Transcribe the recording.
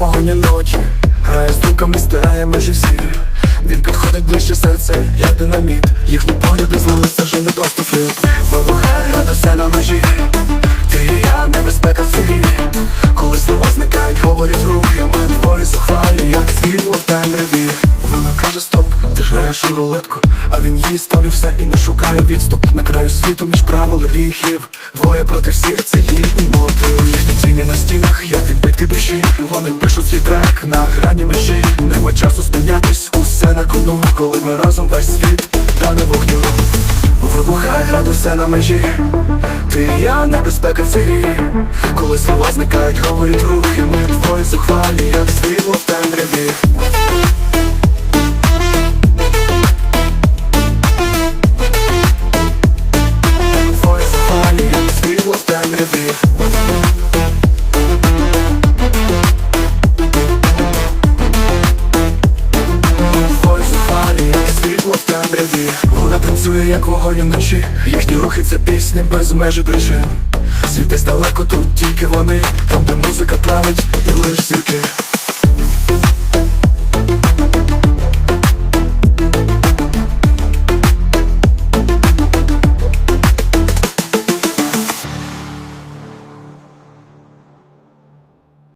Повні ночі. Грає стуками, стирає межі всі. Він підходить ближче серце, я динаміт. Їхні погляди злилися, вже не просто фліт Вибухає радося на межі. Ти і я, небезпека в собі. Коли слова зникають, говорять руки Ми дворі сухвалі, як світло в темряві. Вона каже стоп, ти ж граєш рулетку а він їй ставлю все і не шукає відступ. На краю світу між правил гріхів Двоє проти всіх це їхній мор вони пишуть свій трек на грані межі. Нема часу спинятись, усе на кону Коли ми разом весь світ, та не вогню. Вибухає градусе на межі. Ти і я небезпека в Коли слова зникають, говорять рухи Ми двоє зухвалі, як світло світло Вона танцює, як вогонь вночі Їхні рухи це пісні без межі причин. Світ десь далеко тут тільки вони. Там, де музика править і лиш зірки